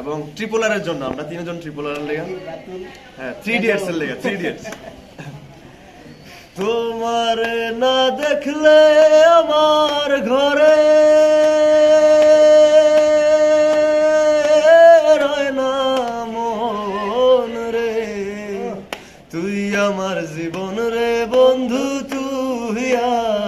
এবং ট্রিপলারের জন্য, আমরা তিনজন ট্রিপলারের লেগে। হ্যাঁ থ্রি ইডিয়টস এর লেগে থ্রি ইডিয়টস তোমার না দেখলে আমার ঘরে তুই আমার জীবন রে বন্ধু, তুই আমার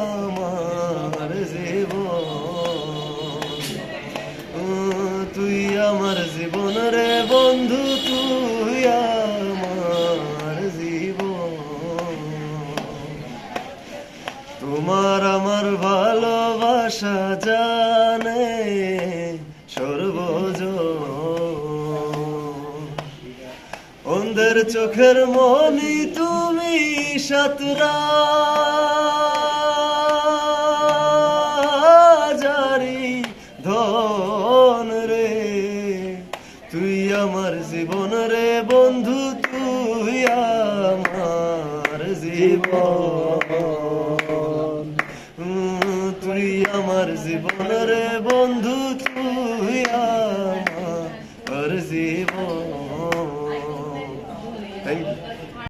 আমার জীবন রে বন্ধু, তুই আমার জীবন। তোমার আমার ভালোবাসা জানে সর্বজ অন্ধের চোখের মনি তুমি সাতরা। আমার জীবন রে বন্ধু, তুই আমার জীবন। তুই আমার জীবন রে বন্ধু, তুই আমার জীবন। Thank you